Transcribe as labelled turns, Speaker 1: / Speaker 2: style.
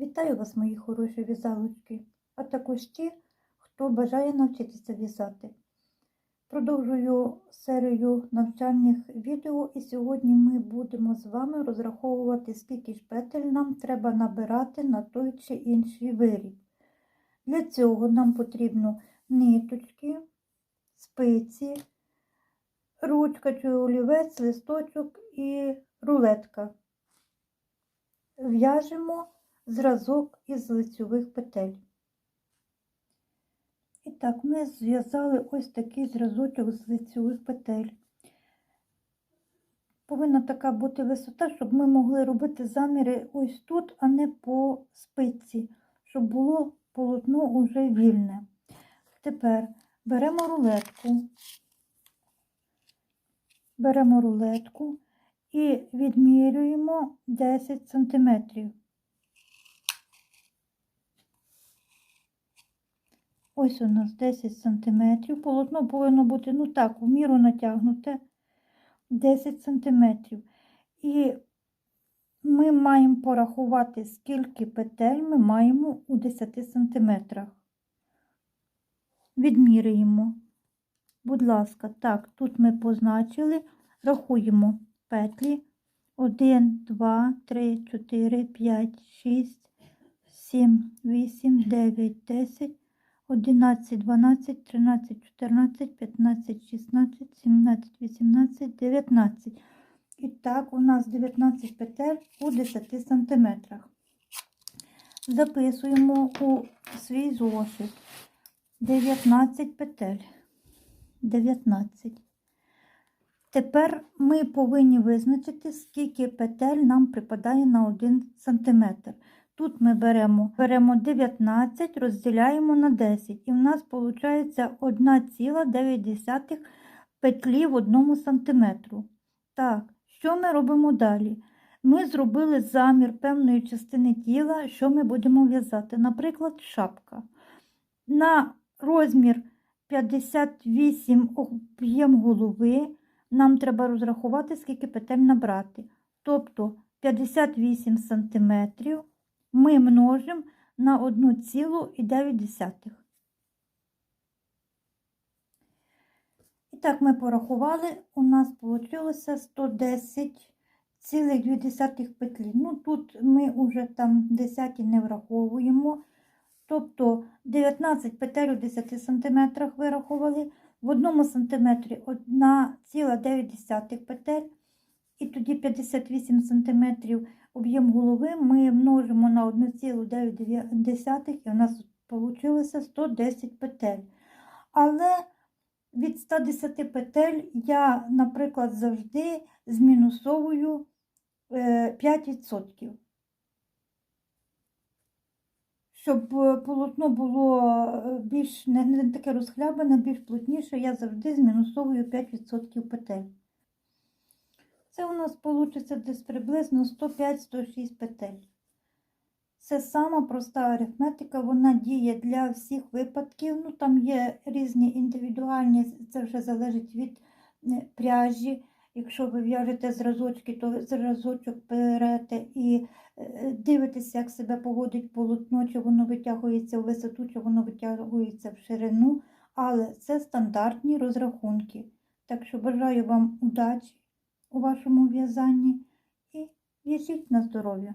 Speaker 1: Вітаю вас, мої хороші в'язалочки, а також ті, хто бажає навчитися в'язати. Продовжую серію навчальних відео, і сьогодні ми будемо з вами розраховувати, скільки ж петель нам треба набирати на той чи інший виріб. Для цього нам потрібно ниточки, спиці, ручка чи олівець, листочок і рулетка. В'яжемо зразок із лицьових петель. І так, ми зв'язали ось такий зразочок з лицьових петель. Повинна така бути висота, щоб ми могли робити заміри ось тут, а не по спиці, щоб було полотно уже вільне. Тепер беремо рулетку, беремо рулетку і відмірюємо 10 сантиметрів. Ось у нас 10 см. Полотно повинно бути, ну так, у міру натягнуте 10 см. І ми маємо порахувати, скільки петель ми маємо у 10 см. Відміряємо. Будь ласка, так, тут ми позначили, рахуємо петлі. 1, 2, 3, 4, 5, 6, 7, 8, 9, 10. 11, 12, 13, 14, 15, 16, 17, 18, 19. І так, у нас 19 петель у 10 сантиметрах. Записуємо у свій зошит 19 петель. 19. Тепер ми повинні визначити, скільки петель нам припадає на 1 сантиметр. Тут ми беремо беремо 19, розділяємо на 10, і в нас виходить 1,9 петлі в 1 сантиметру. Так, що ми робимо далі? Ми зробили замір певної частини тіла, що ми будемо в'язати. Наприклад, шапка. На розмір 58 об'єм голови, нам треба розрахувати, скільки петель набрати. Тобто 58 сантиметрів ми множимо на 1,9. І так, ми порахували, у нас вийшло 110,2 петлі. Ну, тут ми вже там десяті не враховуємо. Тобто 19 петель у 10 см вирахували, в 1 сантиметрі 1,9 петель. І тоді 58 см об'єм голови ми множимо на 1,9 і у нас вийшло 110 петель. Але від 110 петель я, наприклад, завжди змінусовую 5%. Е, Щоб е, полотно було е, більш не таке розхлябане, більш плотніше, я завжди змінусовую 5% петель. Це у нас вийде десь приблизно 105-106 петель. Це сама проста арифметика, вона діє для всіх випадків. Ну, Там є різні індивідуальні, це вже залежить від е, пряжі. Якщо ви в'яжете зразочки, то зразочок берете і е, дивитеся, як себе поводить полотно, чи воно витягується в висоту, чи воно витягується в ширину. Але це стандартні розрахунки. Так що бажаю вам удачі! у вашому в'язанні і в'яжіть на здоров'я.